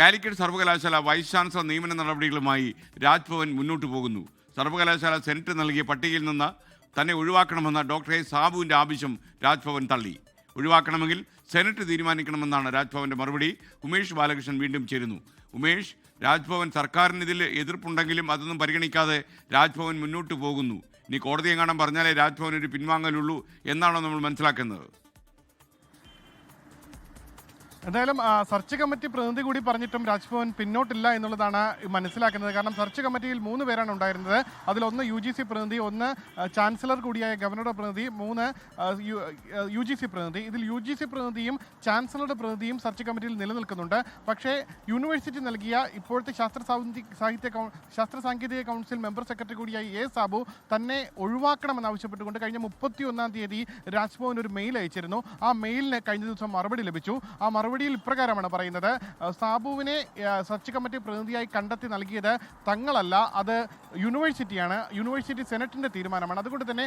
കാലിക്കറ്റ് സർവകലാശാല vice chancellor നിയമന നടപടികളുമായി രാജ്ഭവൻ മുന്നോട്ട് പോകുന്നു. സർവകലാശാല സെനറ്റ് നൽകിയ പട്ടികയിൽ നിന്ന് തന്നെ ഒഴിവാക്കണമെന്ന ഡോക്ടർ എ സാബുവിന്റെ ആവശ്യം രാജ്ഭവൻ തള്ളി. ഒഴിവാക്കണമെങ്കിൽ സെനറ്റ് തീരുമാനിക്കണമെന്നാണ് രാജ്ഭവന്റെ മറുപടി. ഉമേഷ് ബാലകൃഷ്ണൻ വീണ്ടും ചേരുന്നു. ഉമേഷ് രാജ്ഭവൻ സർക്കാരിന് ഇതിൽ എതിർപ്പുണ്ടെങ്കിലും അതൊന്നും പരിഗണിക്കാതെ രാജ്ഭവൻ മുന്നോട്ട് പോകുന്നു. ഇനി കോടതി എങ്ങാനും പറഞ്ഞാലേ രാജ്ഭവൻ ഒരു പിൻവാങ്ങലുള്ളൂ എന്നാണോ നമ്മൾ മനസ്സിലാക്കുന്നത്? എന്തായാലും സെർച്ച് കമ്മിറ്റി പ്രതിനിധി കൂടി പറഞ്ഞിട്ടും രാജ്ഭവൻ പിന്നോട്ടില്ല എന്നുള്ളതാണ് മനസ്സിലാക്കുന്നത്. കാരണം സെർച്ച് കമ്മിറ്റിയിൽ മൂന്ന് പേരാണ് ഉണ്ടായിരുന്നത്. അതിലൊന്ന് യു ജി സി പ്രതിനിധി ഒന്ന് ചാൻസലർ കൂടിയായ ഗവർണറുടെ പ്രതിനിധി മൂന്ന് യു- ജി സി പ്രതിനിധി. ഇതിൽ യു ജി സി പ്രതിനിധിയും ചാൻസലറുടെ പ്രതിനിധിയും സെർച്ച് കമ്മിറ്റിയിൽ നിലനിൽക്കുന്നുണ്ട്. പക്ഷേ യൂണിവേഴ്സിറ്റി നൽകിയ ഇപ്പോഴത്തെ ശാസ്ത്ര സാഹിത്യ ശാസ്ത്ര സാങ്കേതിക കൗൺസിൽ മെമ്പർ സെക്രട്ടറി കൂടിയായ എ സാബു തന്നെ ഒഴിവാക്കണമെന്നാവശ്യപ്പെട്ടുകൊണ്ട് കഴിഞ്ഞ മുപ്പത്തി ഒന്നാം തീയതി രാജ്ഭവൻ ഒരു മെയിൽ അയച്ചിരുന്നു. ആ മെയിലിന് കഴിഞ്ഞ ദിവസം മറുപടി ലഭിച്ചു. ആ മറുപടിയിൽ ഇപ്രകാരമാണ് പറയുന്നത്. സാബുവിനെ സെർച്ച് കമ്മിറ്റി പ്രതിനിധിയായി കണ്ടെത്തി നൽകിയത് തങ്ങളല്ല അത് യൂണിവേഴ്സിറ്റിയാണ്. യൂണിവേഴ്സിറ്റി സെനറ്റിന്റെ തീരുമാനമാണ്. അതുകൊണ്ട് തന്നെ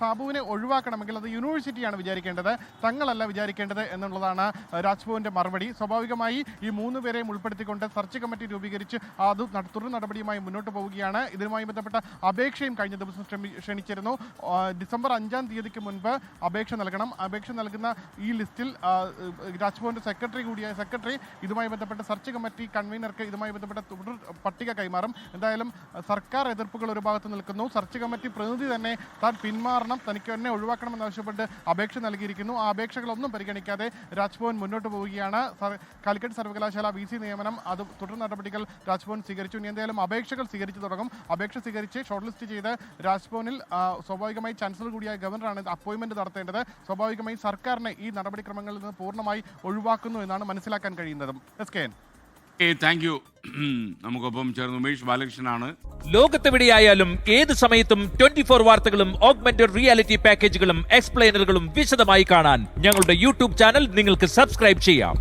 സാബുവിനെ ഒഴിവാക്കണമെങ്കിൽ അത് യൂണിവേഴ്സിറ്റിയാണ് വിചാരിക്കേണ്ടത്. തങ്ങളല്ല വിചാരിക്കേണ്ടത് എന്നുള്ളതാണ് രാജ്ഭവന്റെ മറുപടി. സ്വാഭാവികമായി ഈ മൂന്ന് പേരെയും ഉൾപ്പെടുത്തിക്കൊണ്ട് സെർച്ച് കമ്മിറ്റി രൂപീകരിച്ച് അത് തുടർ നടപടിയുമായി മുന്നോട്ട് പോവുകയാണ്. ഇതിനുമായി ബന്ധപ്പെട്ട അപേക്ഷയും കഴിഞ്ഞ ദിവസം ക്ഷണിച്ചിരുന്നു. ഡിസംബർ അഞ്ചാം തീയതിക്ക് മുൻപ് അപേക്ഷ നൽകണം. അപേക്ഷ നൽകുന്ന ഈ ലിസ്റ്റിൽ ആ, രാജ്ഭവന്റെ സെക്രട്ടറി കൂടിയായ സെക്രട്ടറി ഇതുമായി ബന്ധപ്പെട്ട സെർച്ച് കമ്മിറ്റി കൺവീനർക്ക് ഇതുമായി ബന്ധപ്പെട്ട തുടർ പട്ടിക കൈമാറും. എന്തായാലും സർക്കാർ എതിർപ്പുകൾ ഒരു ഭാഗത്ത് നിൽക്കുന്നു. സെർച്ച് കമ്മിറ്റി പ്രതിനിധി തന്നെ താൻ പിന്മാറണം തനിക്ക് തന്നെ ഒഴിവാക്കണമെന്നാവശ്യപ്പെട്ട് അപേക്ഷ നൽകിയിരിക്കുന്നു. ആ അപേക്ഷകളൊന്നും പരിഗണിക്കാതെ രാജ്ഭവൻ മുന്നോട്ട് പോവുകയാണ്. കാലിക്കറ്റ് സർവകലാശാല വി സി നിയമനം അത് തുടർ നടപടികൾ രാജ്ഭവൻ സ്വീകരിച്ചു. ഇനി എന്തായാലും അപേക്ഷകൾ സ്വീകരിച്ചു തുടങ്ങും. അപേക്ഷ സ്വീകരിച്ച് ഷോർട്ട് ലിസ്റ്റ് ചെയ്ത് രാജ്ഭവനിൽ സ്വാഭാവികമായി ചാൻസലർ കൂടിയായ ഗവർണറാണ് അപ്പോയിന്റ്മെന്റ് നടത്തേണ്ടത്. സ്വാഭാവികമായി സർക്കാരിനെ ഈ നടപടിക്രമങ്ങളിൽ നിന്ന് പൂർണമായി ഒഴിവാക്കുന്നു എന്നാണ് മനസ്സിലാക്കാൻ കഴിയുന്നത്. S K N. Thank you നമുക്കൊപ്പം ചേർന്ന് ഉമേഷ് ബാലകൃഷ്ണനാണ്. ലോകത്തെവിടെയായാലും ഏത് സമയത്തും ട്വന്റി ഫോർ വാർത്തകളും ഓഗ്മെന്റഡ് റിയാലിറ്റി പാക്കേജുകളും എക്സ്പ്ലെയിനറുകളും വിശദമായി കാണാൻ ഞങ്ങളുടെ യൂട്യൂബ് ചാനൽ നിങ്ങൾക്ക് സബ്സ്ക്രൈബ് ചെയ്യാം.